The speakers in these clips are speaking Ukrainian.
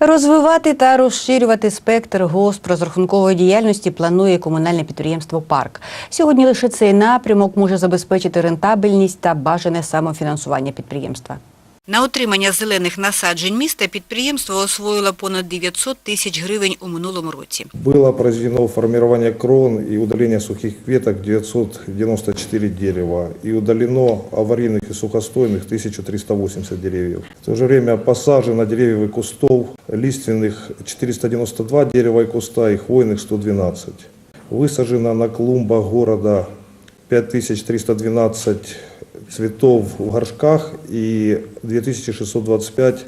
Розвивати та розширювати спектр госпрозрахункової діяльності планує комунальне підприємство Парк. Сьогодні лише цей напрямок може забезпечити рентабельність та бажане самофінансування підприємства. На отримання зелених насаджень міста підприємство освоїло понад 900 тисяч гривень у минулому році. Было произведено формирование крон и удаление сухих веток 994 дерева и удалено аварийных и сухостойных 1380 деревьев. В то же время посажено деревьев и кустов лиственных 492 дерева и куста и хвойных 112. Высажено на клумбах города 5312 цветов в горшках и 2625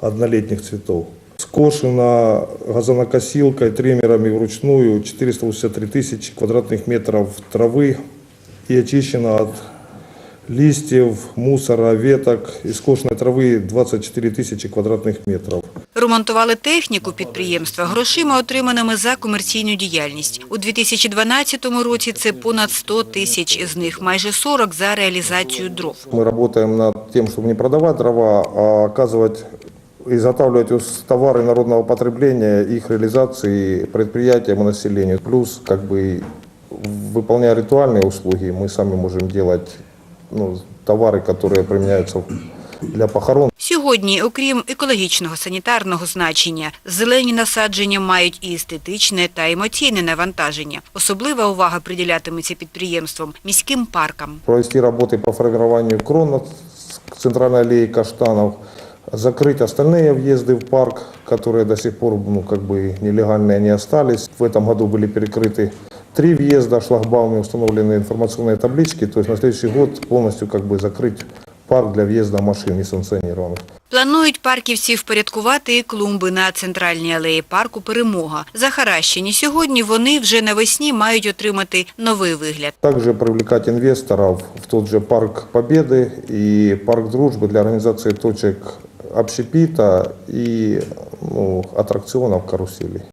однолетних цветов. Скошено газонокосилкой, триммерами вручную 483 тысячи квадратных метров травы и очищено от листьев, мусора, веток и скошенной травы 24 тысячи квадратных метров. Ремонтували техніку підприємства грошима, отриманими за комерційну діяльність. У 2012 році це понад 100 тисяч, з них майже 40 за реалізацію дров. Мы работаем над тем, чтобы не продавать дрова, а оказывать изготавливать ус- товары народного потребления, их реализации предприятиям и населению. Плюс, как бы, выполняя ритуальные услуги, мы сами можем делать ну, товары, которые применяются для похорон. Сьогодні, окрім екологічного санітарного значення, зелені насадження мають і естетичне та емоційне навантаження. Особлива увага приділятиметься підприємством міським паркам. Провести работы по формированию крон на центральной аллее каштанов, закрыть остальные въезды в парк, которые до сих пор ну, как бы нелегальные не остались. В этом году были перекрыты три въезда, шлагбаумы, установлены информационные таблички. То есть на следующий год полностью как бы закрыть парк для въезда машин несанкционированных. Планують парківці впорядкувати і клумби на центральній алеї парку «Перемога». Захаращені сьогодні вони вже навесні мають отримати новий вигляд. Также привлекать инвесторов в тот же парк Победы и парк Дружбы для организации точек общепита и ну, аттракционов каруселей.